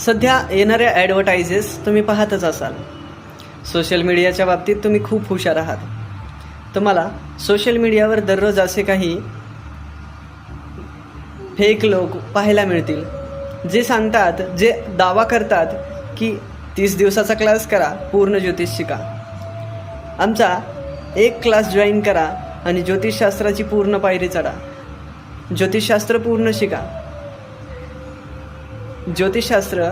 सध्या येणाऱ्या ॲडव्हर्टायझेस तुम्ही पाहतच असाल. सोशल मीडियाच्या बाबतीत तुम्ही खूप हुशार आहात. तुम्हाला सोशल मीडियावर दररोज असे काही फेक लोक पाहायला मिळतील. जे सांगतात जे दावा करतात की तीस दिवसाचा क्लास करा पूर्ण ज्योतिष शिका. आमचा एक क्लास जॉईन करा आणि ज्योतिषशास्त्राची पूर्ण पायरी चढा. ज्योतिषशास्त्र पूर्ण शिका. ज्योतिषशास्त्र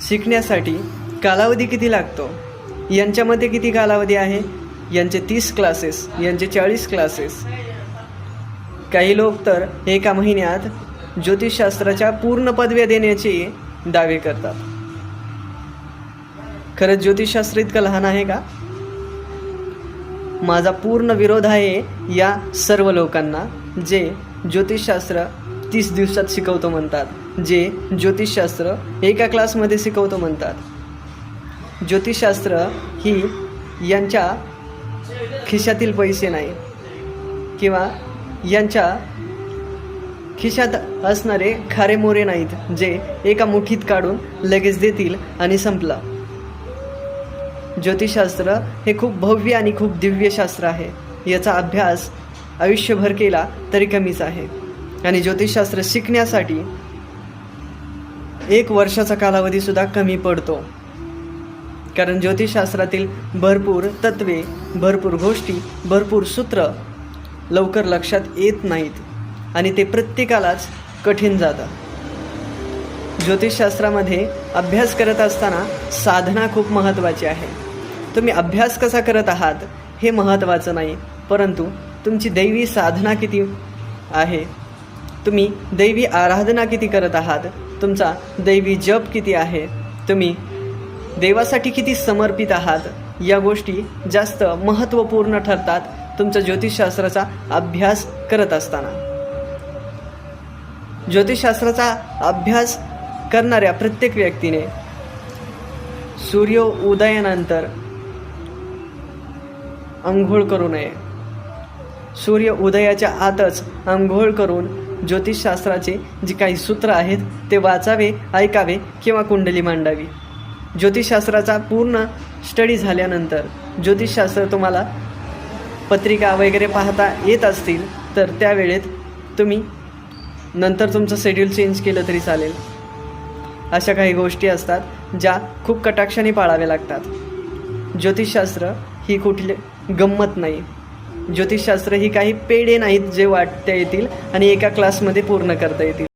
शिकण्यासाठी कालावधी किती लागतो? यांच्यामध्ये किती कालावधी आहे? यांचे तीस क्लासेस यांचे चाळीस क्लासेस काही लोक तर एका महिन्यात ज्योतिषशास्त्राच्या पूर्ण पदव्या देण्याचे दावे करतात. खरंच ज्योतिषशास्त्र इतकं लहान आहे का? माझा पूर्ण विरोध आहे या सर्व लोकांना जे ज्योतिषशास्त्र तीस दिवसात शिकवतो म्हणतात जे ज्योतिषशास्त्र एका क्लासमध्ये शिकवतो म्हणतात. ज्योतिषशास्त्र ही यांच्या खिशातील पैसे नाही किंवा यांच्या खिशात असणारे खारे मोरे नाहीत जे एका मुठीत काढून लगेच देतील आणि संपलं. ज्योतिषशास्त्र हे खूप भव्य आणि खूप दिव्य शास्त्र आहे. याचा अभ्यास आयुष्यभर केला तरी कमीच आहे. आणि ज्योतिषशास्त्र शिकण्यासाठी एक वर्षाचा कालावधीसुद्धा कमी पडतो. कारण ज्योतिषशास्त्रातील भरपूर तत्वे भरपूर गोष्टी भरपूर सूत्र लवकर लक्षात येत नाहीत आणि ते प्रत्येकालाच कठीण जातं ज्योतिषशास्त्रामध्ये अभ्यास करत असताना साधना खूप महत्त्वाची आहे. तुम्ही अभ्यास कसा करत आहात हे महत्त्वाचं नाही परंतु तुमची दैवी साधना किती आहे? तुम्ही दैवी आराधना किती करत आहात? तुमचा दैवी जप किती आहे? तुम्ही देवासाठी किती समर्पित आहात? या गोष्टी जास्त महत्त्वपूर्ण ठरतात तुमचा ज्योतिषशास्त्राचा अभ्यास करत असताना. ज्योतिषशास्त्राचा अभ्यास करणाऱ्या प्रत्येक व्यक्तीने सूर्य उदयानंतर अंघोळ करू नये. सूर्य उदयाच्या आतच आंघोळ करून ज्योतिषशास्त्राचे जी काही सूत्र आहेत ते वाचावे ऐकावे किंवा कुंडली मांडावी. ज्योतिषशास्त्राचा पूर्ण स्टडी झाल्यानंतर ज्योतिषशास्त्र तुम्हाला पत्रिका वगैरे पाहता येत असतील तर त्यावेळेत तुम्ही नंतर तुमचं शेड्यूल चेंज केलं तरी चालेल. अशा काही गोष्टी असतात ज्या खूप कटाक्षाने पाळाव्या लागतात. ज्योतिषशास्त्र ही कुठली गंमत नाही. ज्योतिषशास्त्र ही काही पेढे नाहीत जे वाटता येतील आणि एका क्लासमध्ये पूर्ण करता येतील.